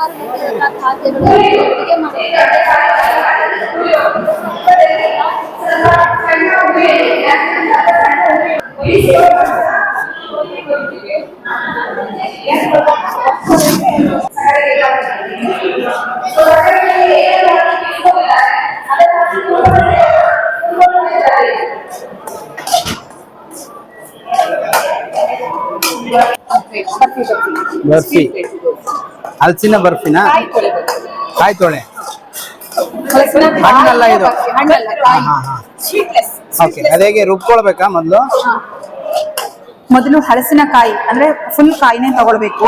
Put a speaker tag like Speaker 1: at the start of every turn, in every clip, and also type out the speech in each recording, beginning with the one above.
Speaker 1: ಪ್ರಕಾರಗಳಿರುವಂತಹ ಖಾದ್ಯಗಳು ಅಡುಗೆ
Speaker 2: ಬರ್ಫಿ ಹಲಸಿನ ಬರ್ಫಿನ? ಕಾಯಿ ತೊಳೆ ಹಣ್ಣಲ್ಲ ಇದು. ಓಕೆ ಅದೇಗೆ ರುಬ್ಕೊಳ್ಬೇಕಾ ಮೊದಲು?
Speaker 3: ಮೊದಲು ಹಲಸಿನಕಾಯಿ ಅಂದ್ರೆ ಫುಲ್ ಕಾಯಿನೇ ತಗೊಳ್ಬೇಕು.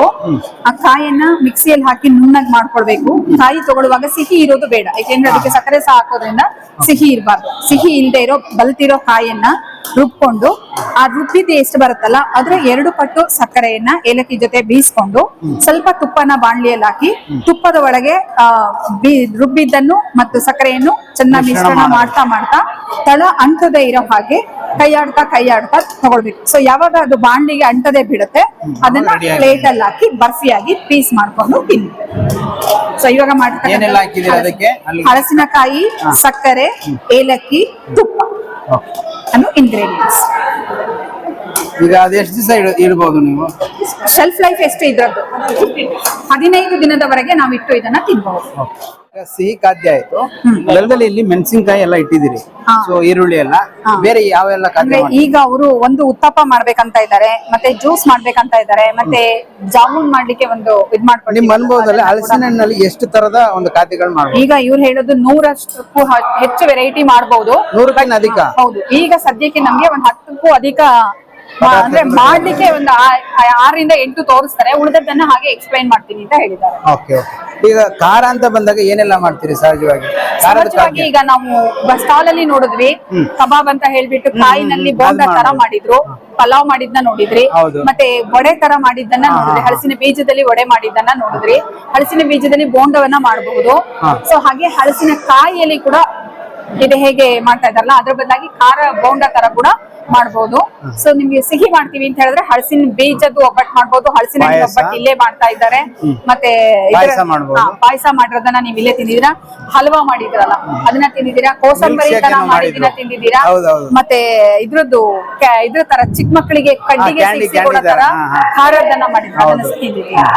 Speaker 3: ಆ ಕಾಯನ್ನ ಮಿಕ್ಸಿಯಲ್ಲಿ ಹಾಕಿ ನುಣ್ಣಗೆ ಮಾಡ್ಕೊಳ್ಬೇಕು. ಕಾಯಿ ತಗೊಳ್ಳುವಾಗ ಸಿಹಿ ಇರೋದು ಬೇಡ. ಯಾಕೆಂದ್ರೆ ಅದಕ್ಕೆ ಸಕ್ಕರೆ ಸಹ ಹಾಕೋದ್ರಿಂದ ಸಿಹಿ ಇರಬಾರ್ದು. ಸಿಹಿ ಇಲ್ಲದೆ ಇರೋ ಬಲ್ತಿರೋ ಕಾಯಿಯನ್ನ ರುಬ್ಕೊಂಡು ಆ ರುಬ್ಬಿದ್ದು ಎಷ್ಟು ಬರುತ್ತಲ್ಲ ಅದ್ರ ಎರಡು ಪಟ್ಟು ಸಕ್ಕರೆಯನ್ನ ಏಲಕ್ಕಿ ಜೊತೆ ಬೀಸ್ಕೊಂಡು ಸ್ವಲ್ಪ ತುಪ್ಪನ ಬಾಣಲಿಯಲ್ಲಿ ಹಾಕಿ ತುಪ್ಪದ ಒಳಗೆ ರುಬ್ಬಿದ್ದನ್ನು ಮತ್ತು ಸಕ್ಕರೆಯನ್ನು ಚೆನ್ನಾಗಿ
Speaker 2: ಮಿಶ್ರಣ.
Speaker 3: ಮಾಡ್ತಾ ಮಾಡ್ತಾ ತಳ ಅಂಟದೆ ಇರೋ ಹಾಗೆ ಕೈಯಾಡ್ತಾ ಕೈಯಾಡ್ತಾ ತಗೊಳ್ಬೇಕು. ಸೊ ಯಾವಾಗ ಅದು ಬಾಂಡ್ಲಿಗೆ ಅಂಟದೆ ಬಿಡುತ್ತೆ ಅದನ್ನ ಪ್ಲೇಟ್ ಅಲ್ಲಿ ಹಾಕಿ ಬರ್ಫಿಯಾಗಿ ಪೀಸ್ ಮಾಡ್ಕೊಂಡು ತಿನ್ನಿ ಸೊ ಇವಾಗ
Speaker 2: ಮಾಡ್ತಾರೆ ಹಾಕಿದ್ದೀರಾ
Speaker 3: ಹಲಸಿನಕಾಯಿ ಸಕ್ಕರೆ ಏಲಕ್ಕಿ ತುಪ್ಪ. ಅನ್ನು ಇಂಗ್ರೀಡಿಯೆಂಟ್ಸ್
Speaker 2: ಈಗ ಅದೆಷ್ಟು ದಿವಸ ಇಡಬಹುದು ನೀವು?
Speaker 3: ಶೆಲ್ಫ್ ಲೈಫ್ ಎಷ್ಟು ಇದ್ರದ್ದು? ಹದಿನೈದು ದಿನದವರೆಗೆ ನಾವು ಇಟ್ಟು ಇದನ್ನ ತಿನ್ಬಹುದು
Speaker 2: ಸಿಹಿ ಖಾದ್ಯ ಆಯ್ತು. ನೆಲದಲ್ಲಿ ಇಲ್ಲಿ ಮೆಣಸಿನಕಾಯಿ ಎಲ್ಲ ಇಟ್ಟಿದ್ದೀರಿ. ಸೊ ಈರುಳ್ಳಿ ಎಲ್ಲ. ಬೇರೆ ಯಾವೆಲ್ಲ ಖಾದ್ಯ
Speaker 3: ಅಂದ್ರೆ ಈಗ ಅವರು ಒಂದು ಉತ್ತಪ್ಪ ಮಾಡ್ಬೇಕಂತ ಇದ್ದಾರೆ ಮತ್ತೆ ಜ್ಯೂಸ್ ಮಾಡ್ಬೇಕಂತ ಇದ್ದಾರೆ ಮತ್ತೆ ಜಾಮೂನ್ ಮಾಡ್ಲಿಕ್ಕೆ ಒಂದು ಇದ್
Speaker 2: ನಿಮ್ಮ
Speaker 3: ಮಾಡ್ಕೊಂಡು
Speaker 2: ಅನುಭವದಲ್ಲಿ ಹಲಸಿನ ಹಣ್ಣಲ್ಲಿ ಎಷ್ಟು ತರದ ಒಂದು ಖಾದ್ಯಗಳು ಮಾಡ್ಬೋದು?
Speaker 3: ಈಗ ಇವ್ರು ಹೇಳೋದು ನೂರಷ್ಟಕ್ಕೂ ಹ- ಹೆಚ್ಚು ವೆರೈಟಿ ಮಾಡಬಹುದು
Speaker 2: ನೂರಕ್ಕಿಂತ ಅಧಿಕ?
Speaker 3: ಹೌದು. ಈಗ ಸದ್ಯಕ್ಕೆ ನಮ್ಗೆ ಒಂದ್ ಹತ್ತಕ್ಕೂ ಅಧಿಕ ಅಂದ್ರೆ ಮಾಡ್ಲಿಕ್ಕೆ ಒಂದು ಆರರಿಂದ ಎಂಟು ತೋರಿಸ್ತಾರೆ. ಉಳಿದದ್ದನ್ನ ಹಾಗೆ ಎಕ್ಸ್ಪ್ಲೈನ್ ಮಾಡ್ತೀನಿ ಅಂತ ಹೇಳಿದ್ದಾರೆ.
Speaker 2: Okay okay. ಈಗ ಖಾರ ಅಂತ ಬಂದಾಗ ಏನೆಲ್ಲ ಮಾಡ್ತೀರಿ ಸಹಜವಾಗಿ? ಖಾರದ
Speaker 3: ಸಹಜವಾಗಿ ಈಗ ನಾವು ಸ್ಟಾಲ್ ಅಲ್ಲಿ ನೋಡಿದ್ವಿ. ಕಬಾಬ್ ಅಂತ ಹೇಳ್ಬಿಟ್ಟು ಕಾಯಿನಲ್ಲಿ ಬೋಂಡ ತರ ಮಾಡಿದ್ರು. ಪಲಾವ್ ಮಾಡಿದ್ನ ನೋಡಿದ್ರಿ.
Speaker 2: ಹೌದು.
Speaker 3: ಮತ್ತೆ ವಡೆ ತರ ಮಾಡಿದ್ದನ್ನ ನೋಡಿದ್ರಿ. ಹಲಸಿನ ಬೀಜದಲ್ಲಿ ವಡೆ ಮಾಡಿದ್ದನ್ನ ನೋಡಿದ್ರಿ. ಹಲಸಿನ ಬೀಜದಲ್ಲಿ ಬೋಂಡವನ್ನ ಮಾಡಬಹುದು. ಸೊ ಹಾಗೆ ಹಲಸಿನ ಕಾಯಿಯಲ್ಲಿ ಕೂಡ ಇದು ಹೇಗೆ ಮಾಡ್ತಾ ಇದಾರಲ್ಲ ಅದ್ರ ಬದಲಾಗಿ ಖಾರ ಬೋಂಡ ತರ ಕೂಡ ಮಾಡಬಹುದು ಸೊ ನಿಮ್ಗೆ ಸಿಹಿ ಮಾಡ್ತೀವಿ ಅಂತ ಹೇಳಿದ್ರೆ ಹಳಸಿನ ಬೀಜದ್ದು ಒಬ್ಬಟ್ಟು ಮಾಡಬಹುದು
Speaker 2: ಹಳಸಿನ
Speaker 3: ಒಬ್ಬಟ್ಟು ಇಲ್ಲೇ ಮಾಡ್ತಾ ಇದ್ದಾರೆ. ಮತ್ತೆ
Speaker 2: ಪಾಯಸ
Speaker 3: ಮಾಡಿರೋದನ್ನ ನೀವು ಇಲ್ಲೇ ತಿಂದಿದ್ದೀರಾ? ಹಲ್ವಾ ಮಾಡಿದ್ರಲ್ಲ ಅದನ್ನ ತಿಂದಿದ್ದೀರಾ? ಕೋಸಂಬರಿ ತರ
Speaker 2: ಮಾಡಿದ್ರು.
Speaker 3: ತಿಂದಿದ್ದೀರಾ? ಮತ್ತೆ ಇದ್ರದ್ದು ಇದ್ರ ತರ ಚಿಕ್ಕ ಮಕ್ಕಳಿಗೆ ಕಡ್ಡಿಗೆ
Speaker 2: ತರ.
Speaker 3: ಖಾರದನ್ನ ಮಾಡಿದ್ರು ತಿಂದಿದ್ದೀರಾ?